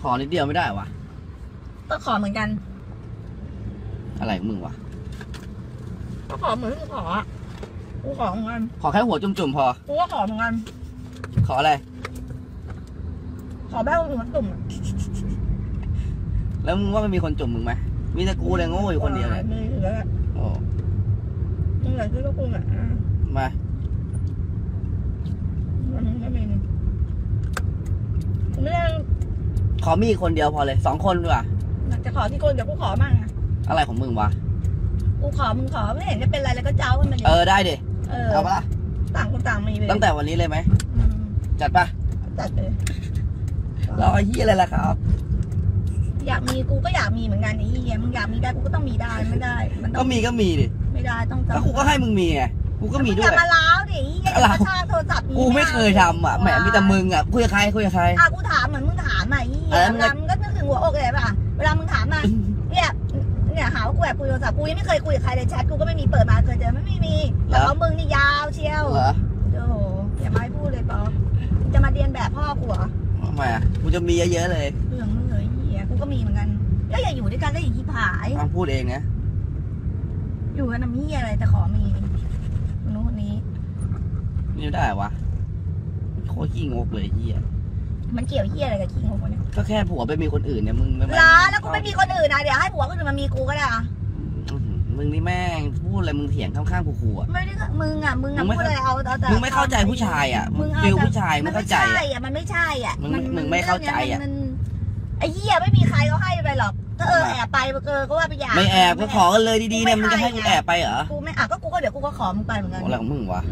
ขอนิดเดียวไม่ได้วะก็ขอเหมือนกัน อะไรของมึงวะ ก็ขอเหมือนกูขออะกูขอเหมือนกันขอแค่หัวจุ่มๆพอ กูก็ขอเหมือนกัน ขออะไร ขอแบ้วหัวตุ่มอะแล้วมึงว่ามันมีคนจุ่มมึงไหมมีแต่กูเลยโง่อยู่คนเดียวเลยมีเหลือโอ้มึงเหลือที่ก็กูอะอะมา มันไม่มีกูไม่ได้ ขอมีอีกคนเดียวพอเลยสองคนดีกว่าจะขอที่คนเดี๋ยวกูขอมั่งอะอะไรของมึงวะ กูขอมึงขอไม่เห็นจะเป็นไรเลยก็เจ้ากันมาดิเออได้ดิเออเอาปะล่ะต่างคนต่างมีไปตั้งแต่วันนี้เลยไหมอืมจัดปะจัดเลยรอไอ้เหี้ยอะไรล่ะครับ อยากมีกูก็อยากมีเหมือนกันไอ้เหี้ยมึงอยากมีได้กูก็ต้องมีได้ไม่ได้ มันต้ก็องมีก็มีดิไม่ได้ต้องแล้วกูก็ให้มึงมีไงกูก็มีด้วอย ย่ามาล้าวดิไอ้เหี้ยอะไรกระชากโทรศัพท์กูไม่เคยทำอะแหมมีแต่มึงอะคุยกับใครคุยกับใคร อะกูถามเหมือนมึงถามอะไอ้ เหี้เอยอมึเวงลามึงก็นึกถึงหัวอกเลยป่ะเวลามึงถามมาเนี่ยเนี่ยหาว่ากูแอบคุยโทรศัพท์กูยังไม่เคยคุยกับใครเลยแชทกูก็ไม่มีเปิดมาเคยเจอไม่ไม่มีแต่เขามึงนี่ยาวเชียวเหรอโอ้โหอย่ามาให้พูดเลยป๊อปมึงจะมาเรียนแบบพ่อกูเหรอทำไมอะกูจะมีเยอะๆเลยเรื่องมึงเลยไอ้เหี้ยกูก็มีเหมือนกันก็อย่าอยู่ด้วยกันได้อย่างที่ผายต้องพูดเองนะอยู่กันน้ำเหี้ยอะไรแต่ขอมีคนนู้นคนนี้นี่ได้วะโคตรขี้งกเลยไอ้เหี้ย มันเกี่ยวเหี้ยอะไรกับคิงของคนเนี่ยก็แค่ผัวไปมีคนอื่นเนี่ยมึงไม่ล้าแล้วกูไม่มีคนอื่นนะเดี๋ยวให้ผัวคนอื่นมามีกูก็ได้อะอื้อหือมึงนี่แม่งพูดอะไรมึงเถียงข้างๆกูๆอะ ไม่ได้ก็มึงอะมึงอะมึงไม่ พูดอะไรเอาเอาแต่มึงไม่เข้าใจผู้ชายอะมึงเอาฟิลแต่ผู้ชายมัไม่นเข้าไม่ใจใช่อะอะมันไม่ใช่อะมึงมึงไม่เข้าใจอะมันไอ้เหี้ยไม่มีใครเขาให้ไปหรอกก็เออแอบไปเออก็ว่าไปอย่างไม่แอบก็ขอกันเลยดีๆเนี่ยมึงจะให้กูแอบไปเหรอกูไม่อะก็กูก็เดี๋ยวกูก็ขอมึงไปเหมือนกัน อะไรของมึงวะ